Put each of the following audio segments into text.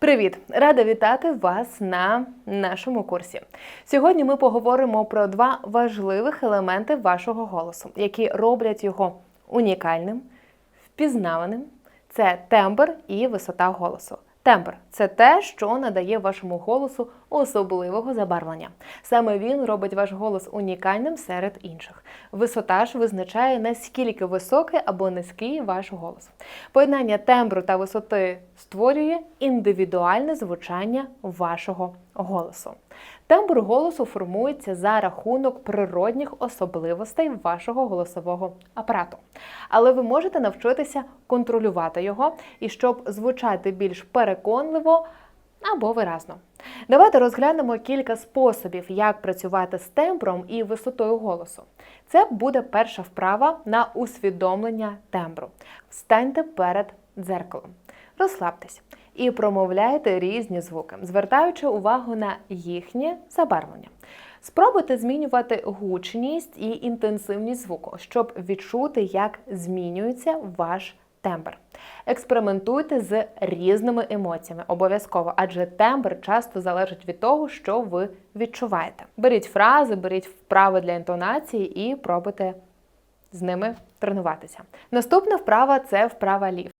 Привіт! Рада вітати вас на нашому курсі. Сьогодні ми поговоримо про два важливих елементи вашого голосу, які роблять його унікальним, впізнаваним. Це тембр і висота голосу. Тембр це те, що надає вашому голосу особливого забарвлення. Саме він робить ваш голос унікальним серед інших. Висота ж визначає наскільки високий або низький ваш голос. Поєднання тембру та висоти створює індивідуальне звучання вашого голосу. Тембр голосу формується за рахунок природних особливостей вашого голосового апарату. Але ви можете навчитися контролювати його і щоб звучати більш переконливо або виразно. Давайте розглянемо кілька способів, як працювати з тембром і висотою голосу. Це буде перша вправа на усвідомлення тембру. Встаньте перед дзеркалом, розслабтесь і промовляйте різні звуки, звертаючи увагу на їхнє забарвлення. Спробуйте змінювати гучність і інтенсивність звуку, щоб відчути, як змінюється ваш тембр. Експериментуйте з різними емоціями, обов'язково, адже тембр часто залежить від того, що ви відчуваєте. Беріть фрази, беріть вправи для інтонації і пробуйте з ними тренуватися. Наступна вправа це вправа лів.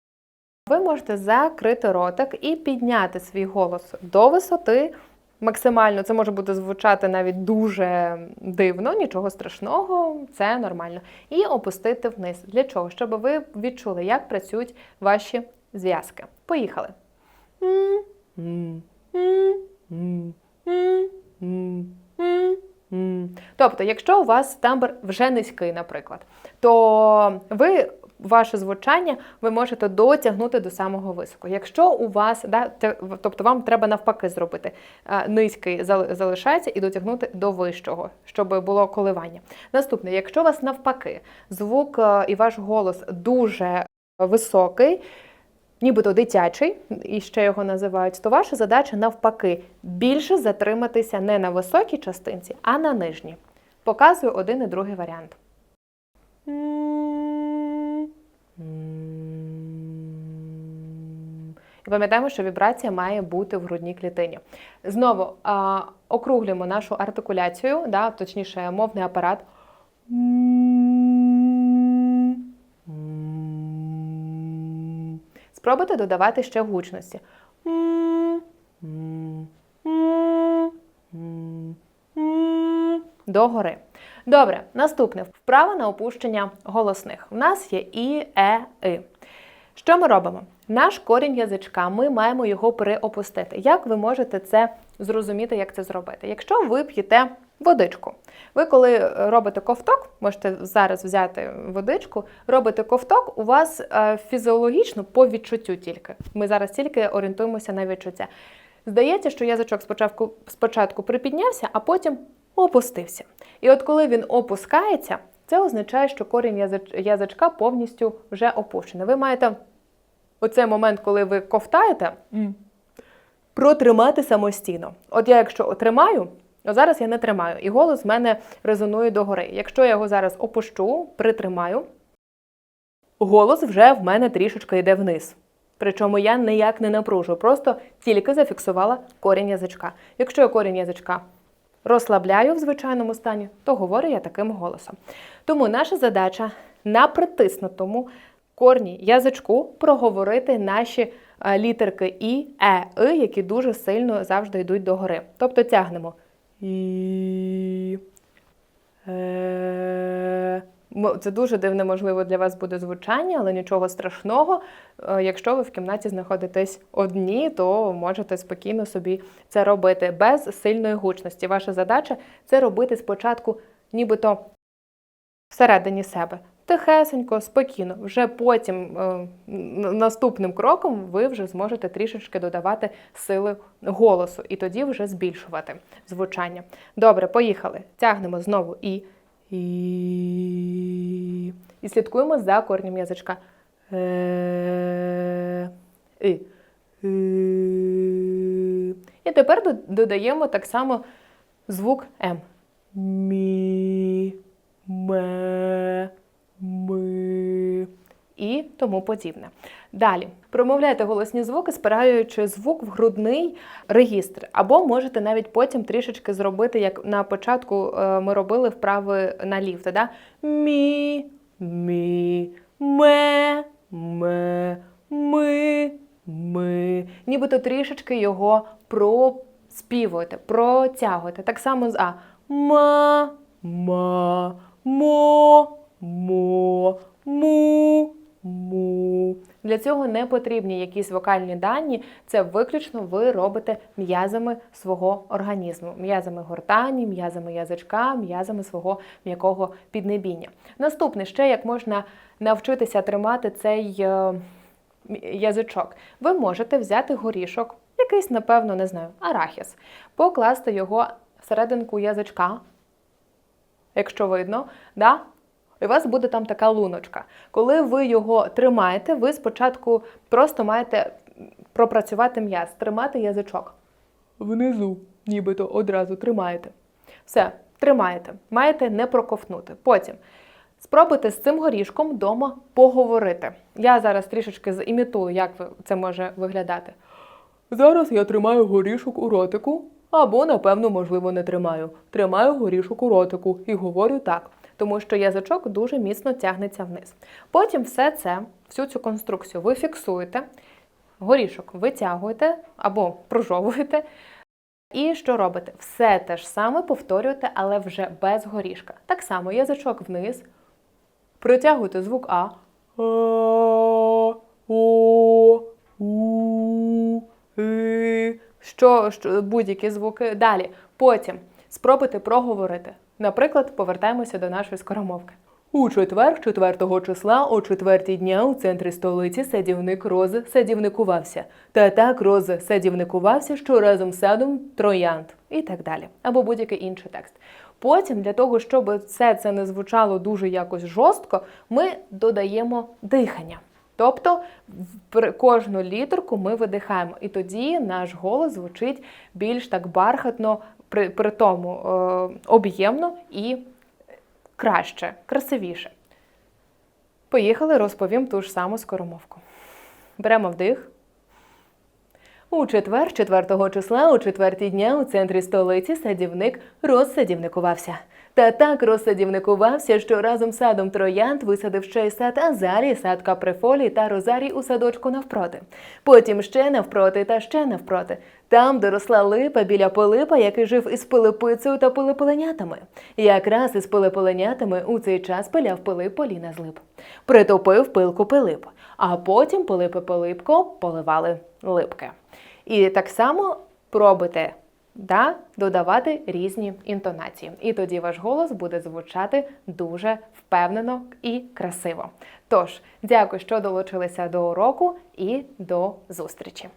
Ви можете закрити ротик і підняти свій голос до висоти. Максимально це може бути звучати навіть дуже дивно, нічого страшного, це нормально. І опустити вниз. Для чого? Щоб ви відчули, як працюють ваші зв'язки. Поїхали. Тобто, якщо у вас тембр вже низький, наприклад, то ви ваше звучання ви можете дотягнути до самого високого. Якщо у вас, да, тобто вам треба навпаки зробити низький залишається і дотягнути до вищого, щоб було коливання. Наступне, якщо у вас навпаки звук і ваш голос дуже високий, нібито дитячий, і ще його називають, то ваша задача навпаки більше затриматися не на високій частинці, а на нижній. Показую один і другий варіант. І пам'ятаємо, що вібрація має бути в грудній клітині. Знову а, округлюємо нашу артикуляцію, да, точніше, мовний апарат. Спробуйте додавати ще гучності. Догори. Добре, наступне вправа на опущення голосних. У нас є і, е, и. Що ми робимо? Наш корінь язичка, ми маємо його переопустити. Як ви можете це зрозуміти, як це зробити? Якщо ви п'єте водичку, ви коли робите ковток, можете зараз взяти водичку, робите ковток, у вас е, фізіологічно по відчуттю тільки. Ми зараз тільки орієнтуємося на відчуття. Здається, що язичок спочатку, спочатку припіднявся, а потім опустився. І от коли він опускається, це означає, що корінь язичка повністю вже опущений. Ви маєте оцей момент, коли ви ковтаєте, протримати самостійно. От я, якщо тримаю, от зараз я не тримаю, і голос в мене резонує догори. Якщо я його зараз опущу, притримаю, голос вже в мене трішечки йде вниз. Причому я ніяк не напружую, просто тільки зафіксувала корінь язичка. Якщо я корінь язичка розслабляю в звичайному стані, то говорю я таким голосом. Тому наша задача на притиснутому корні язичку проговорити наші е, літерки І, Е, И, які дуже сильно завжди йдуть догори. Тобто тягнемо І. Е, це дуже дивне, можливо, для вас буде звучання, але нічого страшного. Е, якщо ви в кімнаті знаходитесь одні, то можете спокійно собі це робити без сильної гучності. Ваша задача це робити спочатку, нібито всередині себе. Тихесенько, спокійно. Вже потім, е, наступним кроком, ви вже зможете трішечки додавати сили голосу і тоді вже збільшувати звучання. Добре, поїхали. Тягнемо знову і. І слідкуємо за корнем язичка. Е, І. І тепер додаємо так само звук М. Мі. Ме. Ми. І тому подібне. Далі промовляйте голосні звуки, спираючи звук в грудний регістр, або можете навіть потім трішечки зробити, як на початку е, ми робили вправи на ліфт. Да? Мі, мі, ме, ме, ми, ми. Нібито трішечки його проспівуєте, протягуєте. Так само з А. Ма, ма, мо, мо, му. Для цього не потрібні якісь вокальні дані, це виключно ви робите м'язами свого організму, м'язами гортані, м'язами язичка, м'язами свого м'якого піднебіння. Наступне ще як можна навчитися тримати цей е, язичок. Ви можете взяти горішок, якийсь, напевно, не знаю, арахіс, покласти його всерединку язичка, якщо видно, да? І у вас буде там така луночка. Коли ви його тримаєте, ви спочатку просто маєте пропрацювати м'яз, тримати язичок. Внизу, нібито одразу тримаєте. Все, тримаєте. Маєте не проковтнути. Потім спробуйте з цим горішком вдома поговорити. Я зараз трішечки зімітую, як це може виглядати. Зараз я тримаю горішок у ротику, або, напевно, можливо, не тримаю. Тримаю горішок у ротику і говорю так, тому що язичок дуже міцно тягнеться вниз. Потім все це, всю цю конструкцію ви фіксуєте, горішок витягуєте або прожовуєте. І що робите? Все те ж саме повторюєте, але вже без горішка. Так само язичок вниз, протягуєте звук А. И. Що, що будь-які звуки. Далі. Потім спробуйте проговорити. Наприклад, повертаємося до нашої скоромовки. У четвер, 4 числа, о четвертій дня у центрі столиці садівник Рози садівникувався. Та так Рози садівникувався, що разом з садом троянд і так далі. Або будь-який інший текст. Потім, для того, щоб все це не звучало дуже якось жорстко, ми додаємо дихання. Тобто кожну літерку ми видихаємо, і тоді наш голос звучить більш так бархатно, при, при тому е, об'ємно і краще, красивіше. Поїхали, розповім ту ж саму скоромовку. Беремо вдих. У четвер, 4 числа, о четвертій дня у центрі столиці садівник розсадівникувався. Та так розсадівникувався, що разом з садом троянд висадив ще й сад Азарі, сад Каприфолі та Розарій у садочку навпроти. Потім ще навпроти та ще навпроти. Там доросла липа біля Пилипа, який жив із Пилипицею та пилипеленятами. Якраз із пилипеленятами у цей час пиляв Пилип Поліна з лип. Притопив пилку Пилип, а потім Пилипи Пилипко поливали липки. І так само пробуйте да, додавати різні інтонації. І тоді ваш голос буде звучати дуже впевнено і красиво. Тож, дякую, що долучилися до уроку і до зустрічі!